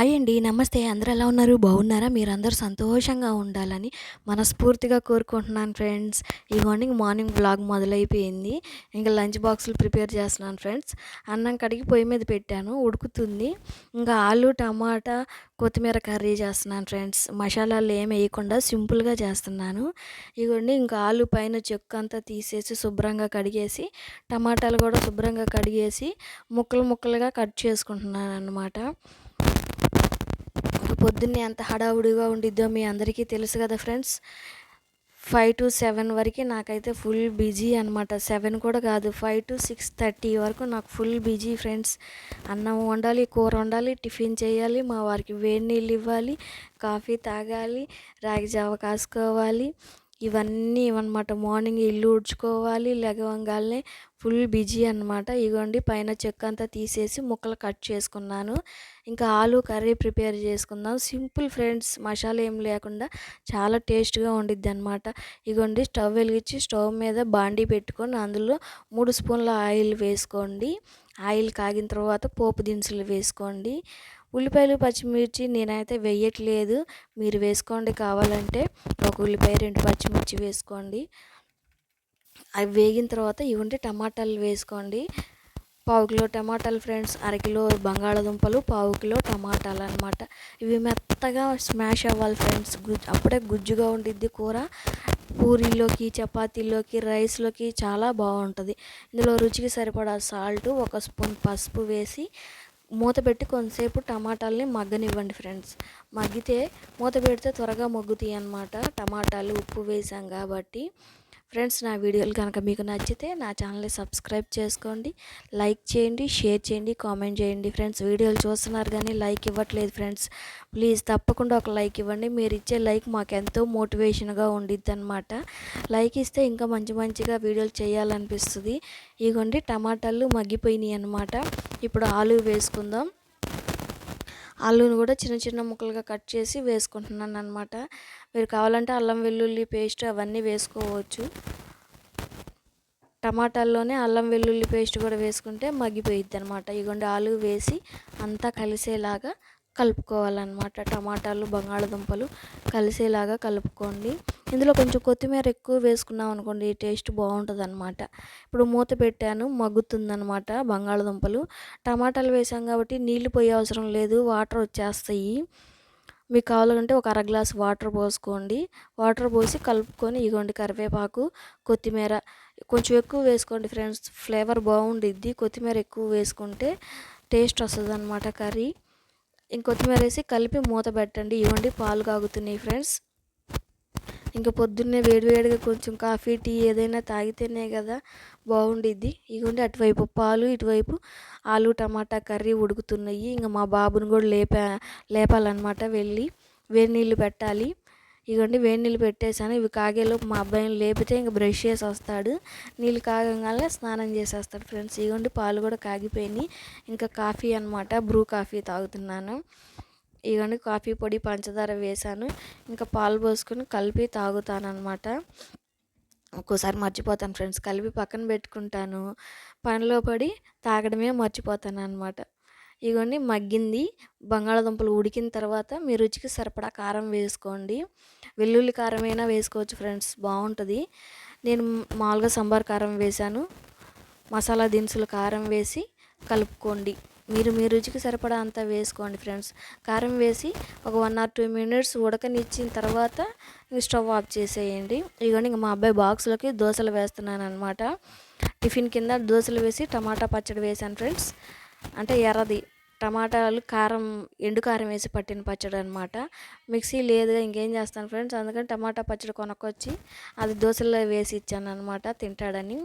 Hi అండి నమస్తే. అందరూ ఎలా ఉన్నారు? బాగున్నారా? మీరందరూ సంతోషంగా ఉండాలని మనస్ఫూర్తిగా కోరుకుంటున్నాను ఫ్రెండ్స్. ఇగోండి మార్నింగ్ బ్లాగ్ మొదలైపోయింది. ఇంకా లంచ్ బాక్సులు ప్రిపేర్ చేస్తున్నాను ఫ్రెండ్స్. అన్నం కడిగి పొయ్యి మీద పెట్టాను. ఉడుకుతుంది. ఇంకా ఆలు టమాటా కొత్తిమీర కర్రీ చేస్తున్నాను ఫ్రెండ్స్. మసాలాలు ఏమి వేయకుండా సింపుల్గా చేస్తున్నాను. ఇగోండి ఇంకా ఆలు పైన చెక్కు అంతా తీసేసి శుభ్రంగా కడిగేసి టమాటాలు కూడా శుభ్రంగా కడిగేసి ముక్కలు ముక్కలుగా కట్ చేసుకుంటున్నాను అనమాట పొద్దున్నే ఎంత హడావుడిగా ఉండిద్దో మీ అందరికీ తెలుసు కదా ఫ్రెండ్స్? ఫైవ్ టు సెవెన్ వరకు నాకైతే ఫుల్ బిజీ అనమాట సెవెన్ కూడా కాదు ఫైవ్ టు సిక్స్ థర్టీ వరకు నాకు ఫుల్ బిజీ ఫ్రెండ్స్. అన్నం వండాలి కూర వండాలి టిఫిన్ చేయాలి మా వారికి వేడి నీళ్ళు ఇవ్వాలి కాఫీ తాగాలి రాగి జావ కాసుకోవాలి. ఇవన్నీ ఇవన్నమాట మార్నింగ్ ఇల్లు ఉడ్చుకోవాలి లెగవంగానే ఫుల్ బిజీ అనమాట ఇగోండి పైన చెక్క అంతా తీసేసి ముక్కలు కట్ చేసుకున్నాను. ఇంకా ఆలు కర్రీ ప్రిపేర్ చేసుకుందాం. సింపుల్ ఫ్రెండ్స్ మసాలా ఏం లేకుండా చాలా టేస్ట్గా ఉండిద్ది అనమాట ఇగోండి స్టవ్ వెలిగించి స్టవ్ మీద బాండీ పెట్టుకొని అందులో మూడు స్పూన్ల ఆయిల్ వేసుకోండి. ఆయిల్ కాగిన తర్వాత పోపు దినుసులు వేసుకోండి. ఉల్లిపాయలు పచ్చిమిర్చి నేనైతే వేయట్లేదు. మీరు వేసుకోండి కావాలంటే. ఒక ఉల్లిపాయ రెండు పచ్చిమిర్చి వేసుకోండి. అవి వేగిన తర్వాత ఇవంటే టమాటాలు వేసుకోండి. పావు కిలో టమాటాలు ఫ్రెండ్స్ అరకిలో బంగాళాదుంపలు పావు కిలో టమాటాలు అనమాట ఇవి మెత్తగా స్మాష్ అవ్వాలి ఫ్రెండ్స్. గుజ్జు అప్పుడే గుజ్జుగా ఉండిద్ది కూర. పూరీలోకి చపాతీలోకి రైస్లోకి చాలా బాగుంటుంది. ఇందులో రుచికి సరిపడా సాల్ట్ ఒక స్పూన్ పసుపు వేసి మూత పెట్టి కొంతసేపు టమాటాలని మగ్గనివ్వండి ఫ్రెండ్స్. మగ్గితే మూత పెడితే త్వరగా మగ్గుతాయి అన్నమాట. టమాటాలు ఉప్పు వేసాం కాబట్టి ఫ్రెండ్స్ నా వీడియోలు కనుక మీకు నచ్చితే నా ఛానల్ని సబ్స్క్రైబ్ చేసుకోండి లైక్ చేయండి షేర్ చేయండి కామెంట్ చేయండి. ఫ్రెండ్స్ వీడియోలు చూస్తున్నారు కానీ లైక్ ఇవ్వట్లేదు ఫ్రెండ్స్. ప్లీజ్ తప్పకుండా ఒక లైక్ ఇవ్వండి. మీరు ఇచ్చే లైక్ మాకు ఎంతో మోటివేషన్గా ఉండిద్ది అనమాట లైక్ ఇస్తే ఇంకా మంచి మంచిగా వీడియోలు చేయాలనిపిస్తుంది. ఇగోండి టమాటాలు మగ్గిపోయినాయి అనమాట ఇప్పుడు ఆలు వేసుకుందాం. ఆలుని కూడా చిన్న చిన్న ముక్కలుగా కట్ చేసి వేసుకుంటున్నాను అనమాట మీరు కావాలంటే అల్లం వెల్లుల్లి పేస్ట్ అవన్నీ వేసుకోవచ్చు. టమాటాల్లోనే అల్లం వెల్లుల్లి పేస్ట్ కూడా వేసుకుంటే మగ్గిపోయిద్ది అనమాట ఇగొండి ఆలు వేసి అంతా కలిసేలాగా కలుపుకోవాలన్నమాట. టమాటాలు బంగాళదుంపలు కలిసేలాగా కలుపుకోండి. ఇందులో కొంచెం కొత్తిమీర ఎక్కువ వేసుకున్నాం అనుకోండి టేస్ట్ బాగుంటుంది అనమాట ఇప్పుడు మూత పెట్టాను మగ్గుతుందనమాట బంగాళదుంపలు. టమాటాలు వేసాం కాబట్టి నీళ్ళు పోయే అవసరం లేదు వాటర్ వచ్చేస్తాయి. మీకు కావాలంటే ఒక అర గ్లాస్ వాటర్ పోసుకోండి. వాటర్ పోసి కలుపుకొని ఇగోండి కరివేపాకు కొత్తిమీర. కొంచెం ఎక్కువ వేసుకోండి ఫ్రెండ్స్ ఫ్లేవర్ బాగుండిద్ది. కొత్తిమీర ఎక్కువ వేసుకుంటే టేస్ట్ వస్తుంది అనమాట కర్రీ. ఇంకొత్తిమీర వేసి కలిపి మూత పెట్టండి. ఇవ్వండి పాలు కాగుతున్నాయి ఫ్రెండ్స్. ఇంకా పొద్దున్నే వేడివేడిగా కొంచెం కాఫీ టీ ఏదైనా తాగితేనే కదా బాగుండిద్ది. ఇగోండి అటువైపు పాలు ఇటువైపు ఆలు టమాటా కర్రీ ఉడుకుతున్నాయి. ఇంకా మా బాబుని కూడా లేపా లేపాలన్నమాట వెళ్ళి. వేడి నీళ్ళు పెట్టాలి. ఇగోండి వేడి నీళ్ళు పెట్టేశాను. ఇవి కాగేలోపు మా అబ్బాయిని లేపితే ఇంకా బ్రష్ చేసి వస్తాడు. నీళ్ళు కాగంగానే స్నానం చేసేస్తాడు ఫ్రెండ్స్. ఇగోండి పాలు కూడా కాగిపోయినాయి. ఇంకా కాఫీ అనమాట బ్రూ కాఫీ తాగుతున్నాను. ఇవన్నీ కాఫీ పొడి పంచదార వేసాను ఇంకా పాలు పోసుకొని కలిపి తాగుతానమాట ఒక్కోసారి మర్చిపోతాను ఫ్రెండ్స్ కలిపి పక్కన పెట్టుకుంటాను. పనిలో పడి తాగడమే మర్చిపోతాను అనమాట ఇగోండి మగ్గింది. బంగాళాదుంపలు ఉడికిన తర్వాత మీ రుచికి సరిపడా కారం వేసుకోండి. వెల్లుల్లి కారం అయినా వేసుకోవచ్చు ఫ్రెండ్స్ బాగుంటుంది. నేను మామూలుగా సాంబార్ కారం వేశాను. మసాలా దినుసులు కారం వేసి కలుపుకోండి. మీరు మీ రుచికి సరిపడా అంతా వేసుకోండి ఫ్రెండ్స్. కారం వేసి ఒక వన్ ఆర్ టూ మినిట్స్ ఉడకనిచ్చిన తర్వాత స్టవ్ ఆఫ్ చేసేయండి. ఇదిగోండి ఇంకా మా అబ్బాయి బాక్స్లోకి దోశలు వేస్తున్నాను అనమాట టిఫిన్ కింద దోశలు వేసి టమాటా పచ్చడి వేసాను ఫ్రెండ్స్. అంటే ఎర్రది. టమాటాలు కారం ఎండు కారం వేసి పట్టిన పచ్చడి అనమాట మిక్సీ లేదు ఇంకేం చేస్తాను ఫ్రెండ్స్? అందుకని టమాటా పచ్చడి కొనుక్కొచ్చి అది దోశలో వేసి ఇచ్చాను అనమాట తింటాడని.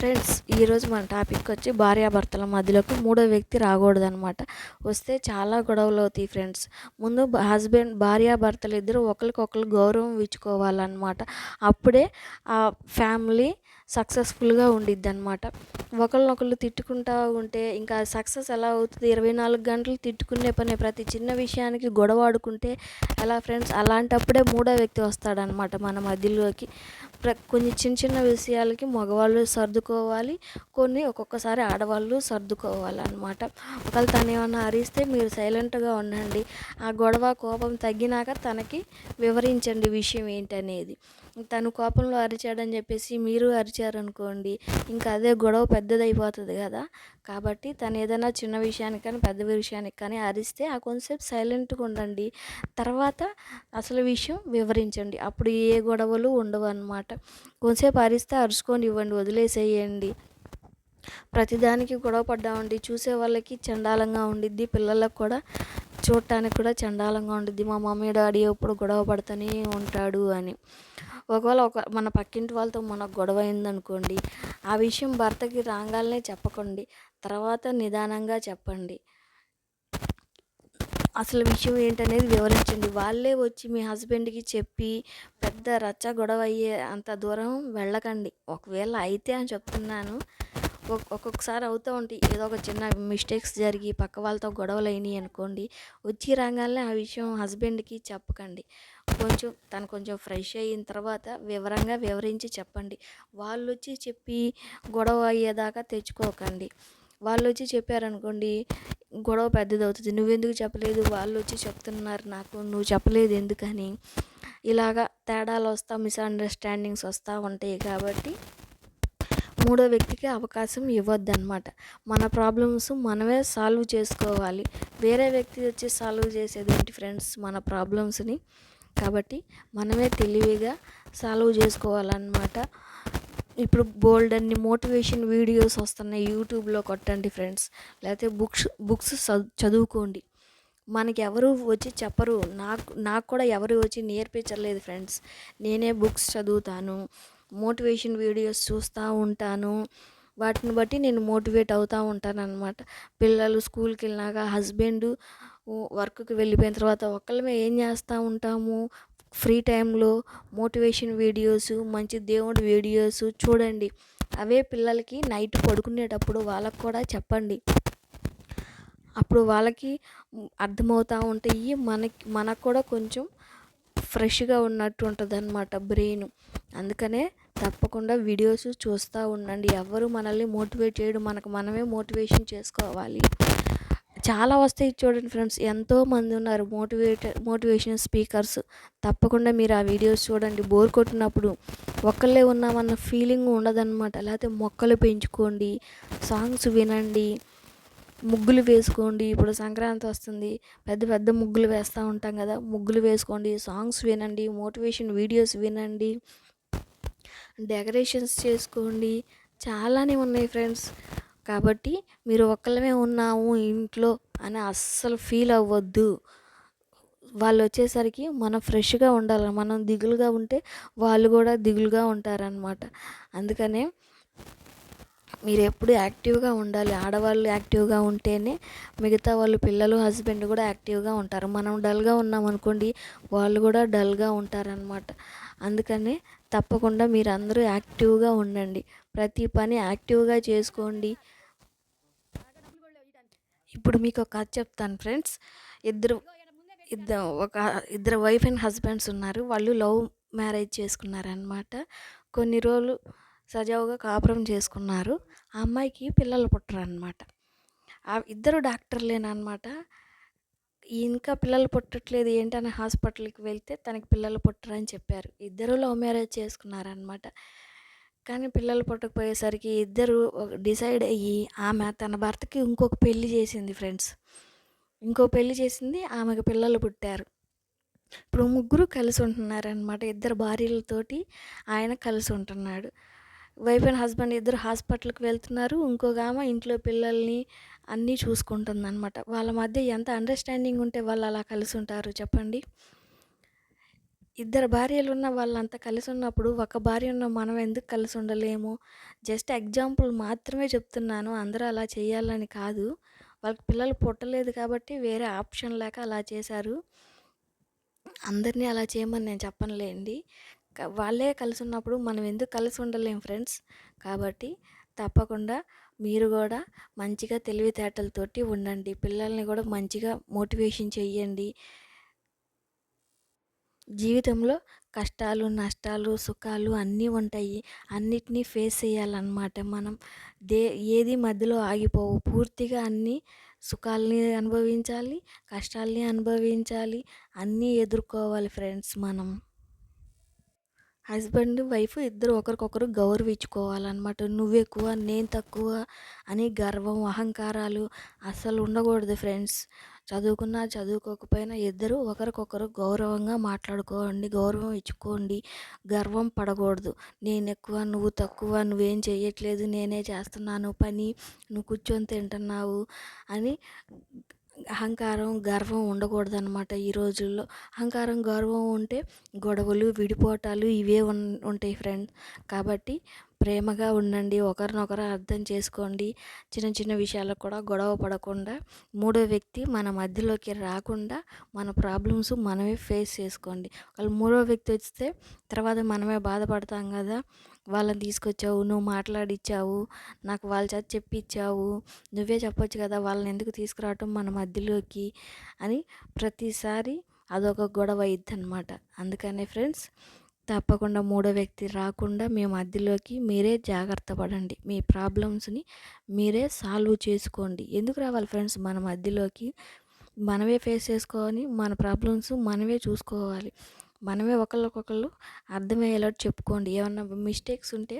ఫ్రెండ్స్ ఈరోజు మన టాపిక్ వచ్చి భార్యాభర్తల మధ్యలోకి మూడో వ్యక్తి రాకూడదు అనమాట వస్తే చాలా గొడవలు అవుతాయి ఫ్రెండ్స్. ముందు హస్బెండ్ భార్యాభర్తలు ఇద్దరు ఒకరికొకరు గౌరవం ఇచ్చుకోవాలన్నమాట అప్పుడే ఆ ఫ్యామిలీ సక్సెస్ఫుల్గా ఉండిద్ది అనమాట ఒకళ్ళనొకళ్ళు తిట్టుకుంటూ ఉంటే ఇంకా సక్సెస్ ఎలా అవుతుంది? ఇరవై నాలుగు గంటలు తిట్టుకునే పని ప్రతి చిన్న విషయానికి గొడవ ఆడుకుంటే ఎలా ఫ్రెండ్స్? అలాంటప్పుడే మూడో వ్యక్తి వస్తాడనమాట మన మధ్యలోకి. ప్ర కొన్ని చిన్న చిన్న విషయాలకి మగవాళ్ళు సర్దుకోవాలి. కొన్ని ఒక్కొక్కసారి ఆడవాళ్ళు సర్దుకోవాలి అనమాట ఒకవేళ తను ఏమన్నా అరిస్తే మీరు సైలెంట్గా ఉండండి. ఆ గొడవ కోపం తగ్గినాక తనకి వివరించండి విషయం ఏంటనేది. తను కోపంలో అరిచాడని చెప్పేసి మీరు అరిచారనుకోండి ఇంకా అదే గొడవ పెద్దదైపోతుంది కదా. కాబట్టి తను ఏదైనా చిన్న విషయానికి కానీ పెద్ద విషయానికి కానీ అరిస్తే ఆ కొంతసేపు సైలెంట్గా ఉండండి. తర్వాత అసలు విషయం వివరించండి. అప్పుడు ఏ గొడవలు ఉండవు అనమాట కొంతసేపు అరిస్తే అరుచుకొని ఇవ్వండి వదిలేసేయండి. ప్రతిదానికి గొడవ పడ్డామండి. చూసే వాళ్ళకి చండాలంగా ఉండిద్ది పిల్లలకు కూడా చూడటానికి కూడా చండాలంగా ఉంటుంది మా మమ్మీ డాడీ ఎప్పుడు గొడవ పడుతూనే ఉంటాడు అని. ఒకవేళ ఒక మన పక్కింటి వాళ్ళతో మనకు గొడవ అయిందనుకోండి ఆ విషయం భర్తకి రాగాలనే చెప్పకండి. తర్వాత నిదానంగా చెప్పండి. అసలు విషయం ఏంటనేది వివరించండి. వాళ్ళే వచ్చి మీ హస్బెండ్కి చెప్పి పెద్ద రచ్చ గొడవ అయ్యే అంత దూరం వెళ్ళకండి. ఒకవేళ అయితే అని చెప్తున్నాను. ఒక్కొక్కసారి అవుతూ ఉంటాయి. ఏదో ఒక చిన్న మిస్టేక్స్ జరిగి పక్క వాళ్ళతో గొడవలు అయినాయి అనుకోండి వచ్చి రాగానే ఆ విషయం హస్బెండ్కి చెప్పకండి. కొంచెం తను కొంచెం ఫ్రెష్ అయిన తర్వాత వివరంగా వివరించి చెప్పండి. వాళ్ళు వచ్చి చెప్పి గొడవ అయ్యేదాకా తెచ్చుకోకండి. వాళ్ళు వచ్చి చెప్పారనుకోండి గొడవ పెద్దది అవుతుంది. నువ్వెందుకు చెప్పలేదు? వాళ్ళు వచ్చి చెప్తున్నారు నాకు నువ్వు చెప్పలేదు ఎందుకని? ఇలాగా తేడాలు వస్తా మిస్అండర్స్టాండింగ్స్ వస్తూ ఉంటాయి కాబట్టి మూడో వ్యక్తికి అవకాశం ఇవ్వద్దన్నమాట. మన ప్రాబ్లమ్స్ మనమే సాల్వ్ చేసుకోవాలి. వేరే వ్యక్తి వచ్చి సాల్వ్ చేసేది ఏంటి ఫ్రెండ్స్ మన ప్రాబ్లమ్స్ని కాబట్టి మనమే తెలివిగా సాల్వ్ చేసుకోవాలన్నమాట. ఇప్పుడు బోల్డ్ అన్ని మోటివేషన్ వీడియోస్ వస్తున్నాయి. యూట్యూబ్లో కొట్టండి ఫ్రెండ్స్ లేకపోతే బుక్స్ బుక్స్ చదువుకోండి. మనకి ఎవరు వచ్చి చెప్పరు. నాకు నాకు కూడా ఎవరు వచ్చి నేర్పించలేదు ఫ్రెండ్స్ నేనే బుక్స్ చదువుతాను. మోటివేషన్ వీడియోస్ చూస్తూ ఉంటాను. వాటిని బట్టి నేను మోటివేట్ అవుతూ ఉంటాను అనమాట పిల్లలు స్కూల్కి వెళ్ళినాక హస్బెండ్ వర్క్కి వెళ్ళిపోయిన తర్వాత ఒక్కళ్ళమే ఏం చేస్తూ ఉంటాము? ఫ్రీ టైంలో మోటివేషన్ వీడియోస్ మంచి దేవుడి వీడియోస్ చూడండి. అవే పిల్లలకి నైట్ పడుకునేటప్పుడు వాళ్ళకు కూడా చెప్పండి. అప్పుడు వాళ్ళకి అర్థమవుతూ ఉంటాయి. మనకి మనకు కూడా కొంచెం ఫ్రెష్గా ఉన్నట్టు ఉంటుంది అనమాట బ్రెయిన్. అందుకనే తప్పకుండా వీడియోస్ చూస్తూ ఉండండి. ఎవరు మనల్ని మోటివేట్ చేయడం మనకు మనమే మోటివేషన్ చేసుకోవాలి. చాలా వస్తాయి చూడండి ఫ్రెండ్స్. ఎంతో మంది ఉన్నారు మోటివేట్ మోటివేషన్ స్పీకర్స్. తప్పకుండా మీరు ఆ వీడియోస్ చూడండి. బోర్ కొట్టినప్పుడు ఒక్కళ్ళే ఉన్నామన్న ఫీలింగ్ ఉండదన్నమాట. లేకపోతే మొక్కలు పెంచుకోండి సాంగ్స్ వినండి ముగ్గులు వేసుకోండి. ఇప్పుడు సంక్రాంతి వస్తుంది. పెద్ద పెద్ద ముగ్గులు వేస్తూ ఉంటాం కదా. ముగ్గులు వేసుకోండి సాంగ్స్ వినండి మోటివేషన్ వీడియోస్ వినండి. డెకరేషన్స్ చేసుకోండి. చాలానే ఉన్నాయి ఫ్రెండ్స్. కాబట్టి మీరు ఒక్కళ్ళమే ఉన్నాము ఇంట్లో అని అస్సలు ఫీల్ అవ్వద్దు. వాళ్ళు వచ్చేసరికి మనం ఫ్రెష్గా ఉండాలి మనం దిగులుగా ఉంటే వాళ్ళు కూడా దిగులుగా ఉంటారనమాట అందుకనే మీరు ఎప్పుడు యాక్టివ్గా ఉండాలి. ఆడవాళ్ళు యాక్టివ్గా ఉంటేనే మిగతా వాళ్ళు పిల్లలు హస్బెండ్ కూడా యాక్టివ్గా ఉంటారు. మనం డల్గా ఉన్నాం అనుకోండి వాళ్ళు కూడా డల్గా ఉంటారనమాట అందుకనే తప్పకుండా మీరు అందరూ యాక్టివ్గా ఉండండి. ప్రతి పని యాక్టివ్గా చేసుకోండి. ఇప్పుడు మీకు ఒక కథ చెప్తాను ఫ్రెండ్స్. ఇద్దరు ఇద్దరు ఒక ఇద్దరు వైఫ్ అండ్ హస్బెండ్స్ ఉన్నారు. వాళ్ళు లవ్ మ్యారేజ్ చేసుకున్నారనమాట కొన్ని రోజులు సజావుగా కాపురం చేసుకున్నారు. ఆ అమ్మాయికి పిల్లలు పుట్టరు అనమాట ఇద్దరు డాక్టర్లేనమాట ఇంకా పిల్లలు పుట్టట్లేదు ఏంటని హాస్పిటల్కి వెళ్తే తనకి పిల్లలు పుట్టరని చెప్పారు. ఇద్దరు లవ్ మ్యారేజ్ చేసుకున్నారనమాట కానీ పిల్లలు పుట్టకపోయేసరికి ఇద్దరు డిసైడ్ అయ్యి ఆమె తన భర్తకి ఇంకొక పెళ్ళి చేసింది ఫ్రెండ్స్. ఇంకో పెళ్ళి చేసింది ఆమెకు పిల్లలు పుట్టారు. ఇప్పుడు ముగ్గురు కలిసి ఉంటున్నారనమాట ఇద్దరు భార్యలతోటి ఆయన కలిసి ఉంటున్నాడు. వైఫ్ అండ్ హస్బెండ్ ఇద్దరు హాస్పిటల్కి వెళ్తున్నారు. ఇంకొక ఆమె ఇంట్లో పిల్లల్ని అన్నీ చూసుకుంటుంది అనమాట వాళ్ళ మధ్య ఎంత అండర్స్టాండింగ్ ఉంటే వాళ్ళు అలా కలిసి ఉంటారు చెప్పండి. ఇద్దరు భార్యలు ఉన్న వాళ్ళంతా కలిసి ఉన్నప్పుడు ఒక భార్య ఉన్న మనం ఎందుకు కలిసి ఉండలేము జస్ట్ ఎగ్జాంపుల్ మాత్రమే చెప్తున్నాను. అందరూ అలా చేయాలని కాదు. వాళ్ళకి పిల్లలు పుట్టలేదు కాబట్టి వేరే ఆప్షన్ లేక అలా చేశారు. అందరినీ అలా చేయమని నేను చెప్పనులేండి. వాళ్ళే కలిసి ఉన్నప్పుడు మనం ఎందుకు కలిసి ఉండలేం ఫ్రెండ్స్? కాబట్టి తప్పకుండా మీరు కూడా మంచిగా తెలివితేటలతోటి ఉండండి. పిల్లల్ని కూడా మంచిగా మోటివేషన్ చెయ్యండి. జీవితంలో కష్టాలు నష్టాలు సుఖాలు అన్నీ ఉంటాయి. అన్నిటినీ ఫేస్ చేయాలన్నమాట. మనం దే ఏది మధ్యలో ఆగిపోవు. పూర్తిగా అన్నీ సుఖాలని అనుభవించాలి కష్టాలని అనుభవించాలి. అన్నీ ఎదుర్కోవాలి ఫ్రెండ్స్ మనం. హస్బెండ్ వైఫ్ ఇద్దరు ఒకరికొకరు గౌరవించుకోవాలన్నమాట. నువ్వు ఎక్కువ నేను తక్కువ అని గర్వం అహంకారాలు అస్సలు ఉండకూడదు ఫ్రెండ్స్. చదువుకున్నా చదువుకోకపోయినా ఇద్దరు ఒకరికొకరు గౌరవంగా మాట్లాడుకోండి గౌరవం ఇచ్చుకోండి. గర్వం పడకూడదు. నేను ఎక్కువ నువ్వు తక్కువ నువ్వేం చేయట్లేదు నేనే చేస్తున్నాను పని నువ్వు కూర్చొని తింటున్నావు అని అహంకారం గర్వం ఉండకూడదు అనమాట ఈ రోజుల్లో. అహంకారం గర్వం ఉంటే గొడవలు విడిపోవటాలు ఇవే ఉన్ ఉంటాయి ఫ్రెండ్స్ కాబట్టి ప్రేమగా ఉండండి ఒకరినొకరు అర్థం చేసుకోండి. చిన్న చిన్న విషయాలకు కూడా గొడవ పడకుండా మూడో వ్యక్తి మన మధ్యలోకి రాకుండా మన ప్రాబ్లమ్స్ మనమే ఫేస్ చేసుకోండి. వాళ్ళు మూడో వ్యక్తి వస్తే తర్వాత మనమే బాధపడతాం కదా. వాళ్ళని తీసుకొచ్చావు నువ్వు మాట్లాడిచ్చావు నాకు వాళ్ళ చేత చెప్పించావు నువ్వే చెప్పొచ్చు కదా వాళ్ళని ఎందుకు తీసుకురావటం మన మధ్యలోకి అని ప్రతిసారి అదొక గొడవ ఇద్దనమాట అందుకనే ఫ్రెండ్స్ తప్పకుండా మూడో వ్యక్తి రాకుండా మీ మధ్యలోకి మీరే జాగ్రత్త పడండి. మీ ప్రాబ్లమ్స్ని మీరే సాల్వ్ చేసుకోండి. ఎందుకు రావాలి ఫ్రెండ్స్? మన మధ్యలోకి మనమే ఫేస్ చేసుకొని మన ప్రాబ్లమ్స్ మనమే చూసుకోవాలి. మనమే ఒకళ్ళకొకళ్ళు అర్థమయ్యేలా చెప్పుకోండి. ఏమన్నా మిస్టేక్స్ ఉంటే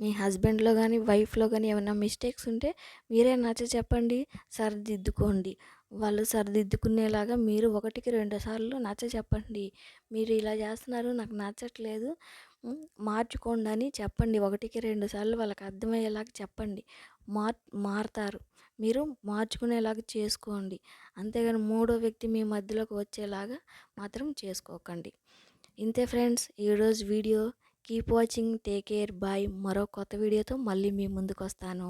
మీ హస్బెండ్లో కానీ వైఫ్లో కానీ ఏమైనా మిస్టేక్స్ ఉంటే మీరే నచ్చ చెప్పండి సరిదిద్దుకోండి. వాళ్ళు సరిదిద్దుకునేలాగా మీరు ఒకటికి రెండు సార్లు నచ్చ చెప్పండి. మీరు ఇలా చేస్తున్నారు నాకు నచ్చట్లేదు. మార్చుకోండి అని చెప్పండి. ఒకటికి రెండు సార్లు వాళ్ళకి అర్థమయ్యేలాగా చెప్పండి. మార్ మారుతారు. మీరు మార్చుకునేలాగా చేసుకోండి. అంతేగాని మూడో వ్యక్తి మీ మధ్యలోకి వచ్చేలాగా మాత్రం చేసుకోకండి. ఇంతే ఫ్రెండ్స్ ఈరోజు video. Keep watching take care bye. మరో కొత్త వీడియోతో మళ్ళీ మీ ముందుకు వస్తాను